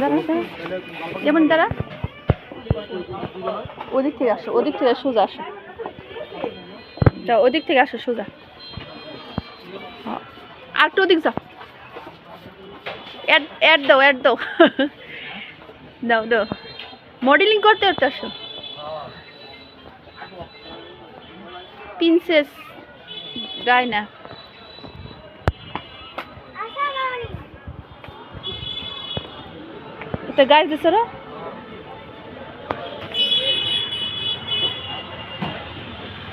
দাঁড়া দাঁড়া। যেমন দাঁড়া। ওদিক থেকে আসো, ওদিক থেকে সোজা আসো। যাও, ওদিক থেকে আসো, সোজা। হ্যাঁ। আর একটু ওদিক যাও। অ্যাড অ্যাড দাও অ্যাড দাও। দাও দাও। মডেলিং করতে করতে আসো। প্রিন্সেস ডাইনা দিছো না?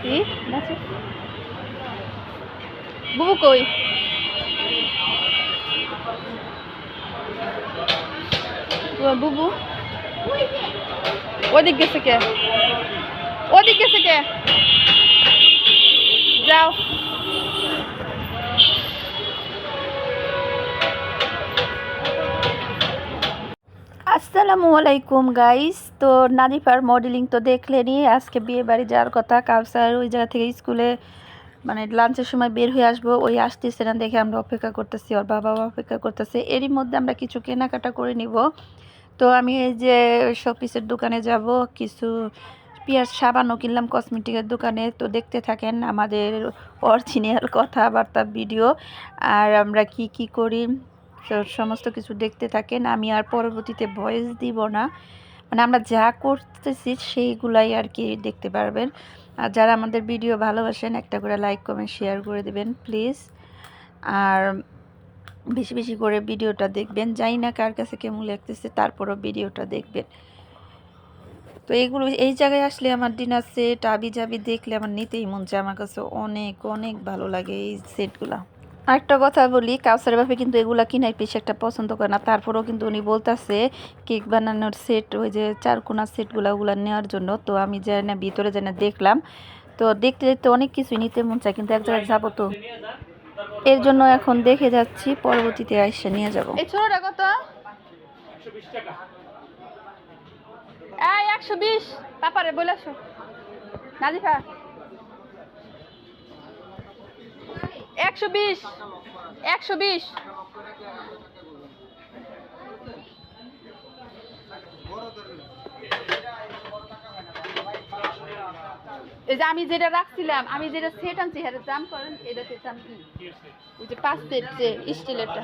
কি? বুবু কই? বুবু? ওদিক গেছে কে? ওদিক গেছে কে? আসসালামু আলাইকুম গাইস তো নাদিফার মডেলিং তো দেখলেনি আজকে বিয়ে বাড়ি যাওয়ার কথা। কাউসার ওই জায়গা থেকে স্কুলে মানে লাঞ্চের সময় বের হয়ে আসব। ওই আসতেছে না দেখে আমরা অপেক্ষা করতেছি, ওর বাবা অপেক্ষা করতেছে। এরই মধ্যে আমরা কিছু কেনাকাটা করে নিব। তো আমি এই যে শপিসের দোকানে যাব, কিছু পেঁয়াজ সাবানও কিনলাম কসমেটিকের দোকানে। তো দেখতে থাকেন আমাদের অরিজিনাল কথাবার্তা ভিডিও আর আমরা কি কি করি? সমস্ত কিছু দেখতে থাকেন। আমি আর পরবর্তীতে ভয়েস দিব না। মানে আমরা যা করতেছি সেইগুলাই আর কি দেখতে পারবেন। আর যারা আমাদের ভিডিও ভালোবাসেন, একটা করে লাইক কমেন্ট শেয়ার করে দেবেন প্লিজ আর বেশি বেশি করে ভিডিওটা দেখবেন। জানি না কার কাছে কেমন লাগতেছে, তারপরও ভিডিওটা দেখবেন। তো এগুলো, এই জায়গায় আসলে আমার ডিনার সেট আবি জাবি দেখলে আমার নিতেই মন চায়। আমার কাছে অনেক অনেক ভালো লাগে এই সেটগুলা আরেকটা কথা বলি কাউসার বাপে কিন্তু এগুলা কিনাই বেশি একটা পছন্দ করে না। তারপরেও কিন্তু উনি বলতেছে, কেক বানানোর সেট ওই যে চারকোনা সেটগুলো ওগুলো নেওয়ার জন্য। তো আমি যাই না, ভিতরে যাই না দেখলাম। তো দেখতে দেখতে অনেক কিছুই নিতে মন চায়, কিন্তু এক জায়গায় যাব তো। এর জন্য এখন দেখে যাচ্ছি, পরবর্তীতে এসে নিয়ে যাব। একশো বিশ। তারপরে বলে আসো নাজিফা। একশো বিশ। একশো বিশ। এই যে আমি যেটা রাখছিলাম, আমি যেটা সেট আনছি হ্যাঁ দাম করেন এটা সেট কি? ওই যে পাঁচ সেট যে স্টিলেরটা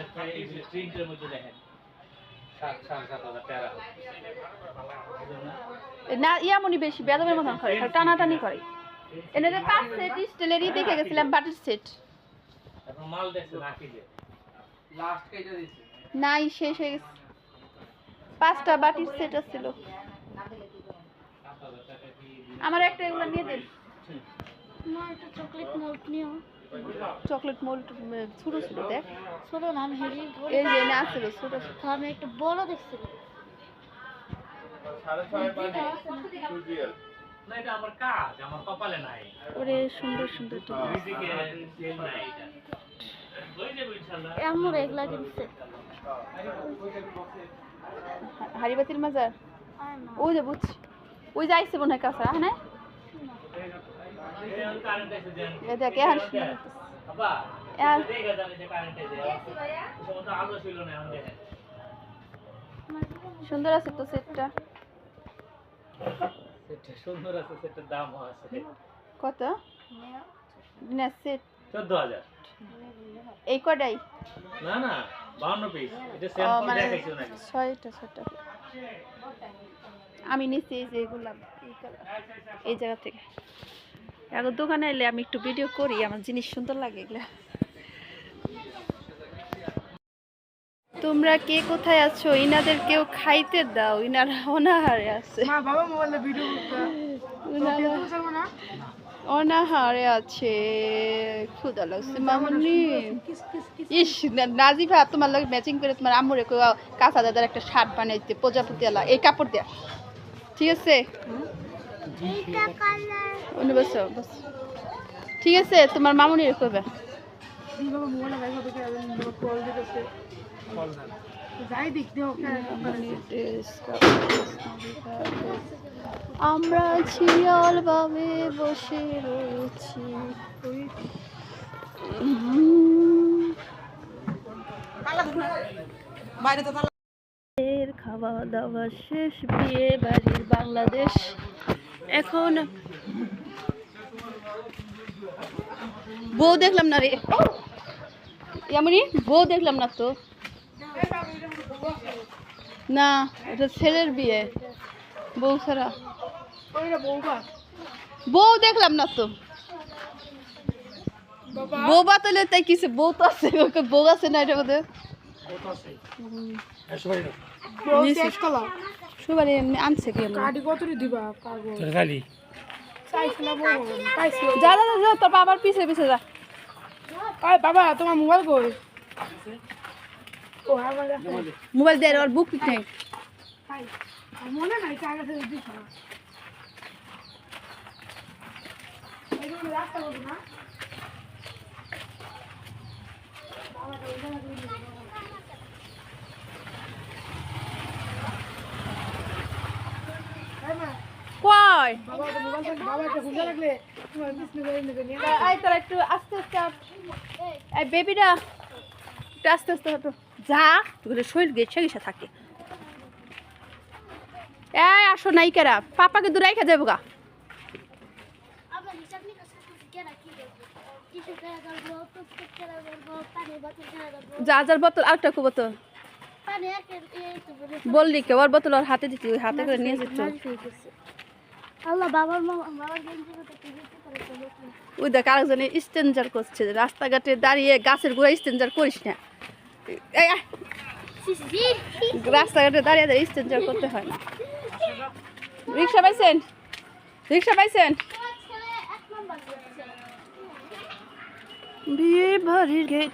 না, ইয়ামনি বেশি বেদমের মতন করে টানাটানি করে। এনে যে পাঁচ সেট স্টিলেরই দেখে গেছিলাম বাটির সেট নাই শেষ হয়ে গেছে। পাঁচটা বাটির সেট ছিল আমার একটা এগুলো নিয়ে দেন। না একটা চকলেট মোল্ড নিও। চকলেট মোল্ড ছোট ছিল দেখ। ছোট নাম হেরি এই যে না ছিল ছোট ছিল। আমি একটা বড় দেখছি। না এটা আমার কাজ আমার কপালে নাই। ওরে সুন্দর সুন্দর। এমন এগুলা কিনছে হারিবাতির মাজার? ওই যে বুঝছি। ওই যে আইসে মনে হয় কাছে হ্যাঁ দেখ এখন সুন্দর আছে তো সেটটা? সুন্দর আছে সেটার দাম আছে। কত? না সেট। চোদ্দ হাজার। এই কটাই? না না বাউন্ন পিস এটা স্যাম্পল মানে দেখাইছো নাকি? ছয়টা ছয়টা আমি নিচ্ছি এই যে এগুলা এই জায়গা থেকে। এখন দোকানে এলে আমি একটু ভিডিও করি আমার জিনিস সুন্দর লাগে এগুলা। তোমরা কে কোথায় আছো? ইনাদের কেউ খাইতে দাও ইনারা অনাহারে আছে। ইনারা অনাহারে আছে ক্ষুদা লাগছে। মামনি, ইস নাজিফা, তোমার লাগে ম্যাচিং করে তোমার আম্মুরে কাঁচা দাদার একটা শার্ট বানাইতে, প্রজাপতি আলা, এই কাপড় দেয়া। ঠিক আছে? ঠিক আছে, তোমার মামুনি কইবে। আমরা ছিয়াল ভাবে বসে রয়েছি। খাওয়া দাওয়া শেষ বিয়ে বাড়ির বাংলাদেশ। এখন বউ দেখলাম না রে। এমনই বউ দেখলাম না তো। না এটা ছেলের বিয়ে। বউ ছাড়া। বউ দেখলাম না তো। বউ বাতালে তাই কিছু বউ তো আছে ওকে বউ আছে না এটা বোধহয় সবাই এমনি আনছে কি যা যা যা, যা তোর বাবার পিছে পিছে যা। বাবা তোমার মোবাইল কই? মোবাইল দিয়ে আর বুক নেই। কয় আই একটু আস্তে আস্তে বেবিটা আস্তে আস্তে হাঁটো যা তোদের শরীর গেছে গেছে থাকে এই আসো নাইকেরা পাপাকে দূরে রেখে গা যা যার বোতল বোতল বললি কে ওর বোতল ওর হাতে দিতি ওই হাতে করে নিয়ে যেত আল্লাহ বাবার। ওই দেখ আরেকজন স্টেঞ্জার করছে রাস্তাঘাটে দাঁড়িয়ে গাছের গোড়া স্টেঞ্জার করিস না। রাস্তাঘাটে দাঁড়িয়ে দাঁড়িয়ে স্টেঞ্জার করতে হয় না। রিক্সা পাইছেন? রিক্সা পাইছেন। বিয়ে বাড়ির গেট